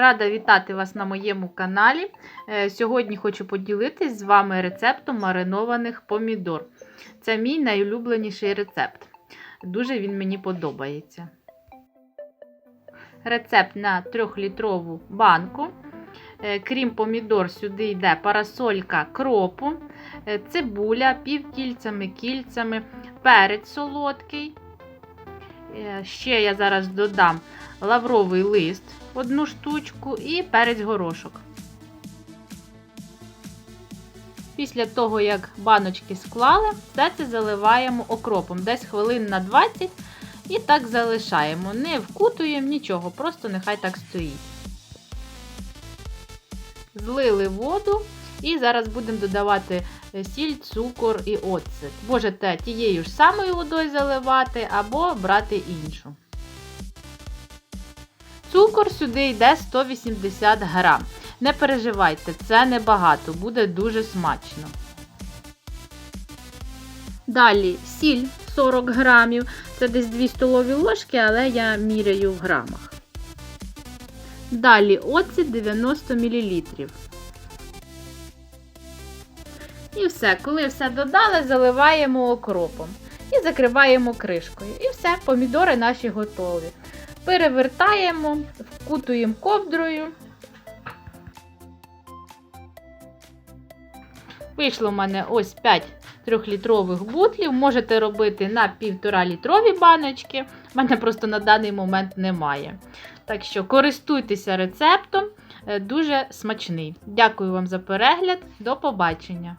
Рада вітати вас на моєму каналі. Е, Сьогодні хочу поділитись з вами рецептом маринованих помідор. Це мій найулюбленіший рецепт. Дуже він мені подобається. Рецепт на 3-літрову банку. Е, Крім помідор, сюди йде парасолька кропу, е, цибуля півкільцями, кільцями, перець солодкий. Ще я зараз додам лавровий лист одну штучку і перець горошок. Після того, як баночки склали, все це заливаємо окропом десь хвилин на 20 і так залишаємо. Не вкутуємо нічого, просто нехай так стоїть. Злили воду і зараз будемо додавати сіль, цукор і оцет. Можете тією ж самою водою заливати або брати іншу. Цукор сюди йде 180 грам. Не переживайте, це небагато, буде дуже смачно. Далі сіль 40 грамів. Це десь 2 столові ложки, але я міряю в грамах. Далі оцет 90 мл. І все, коли все додали, заливаємо окропом. І закриваємо кришкою. І все, помідори наші готові. Перевертаємо, вкутуємо ковдрою. Вийшло в мене ось 5 трьохлітрових бутлів. Можете робити на 1,5 літрові баночки. У мене просто на даний момент немає. Так що користуйтеся рецептом, е, дуже смачний. Дякую вам за перегляд. До побачення!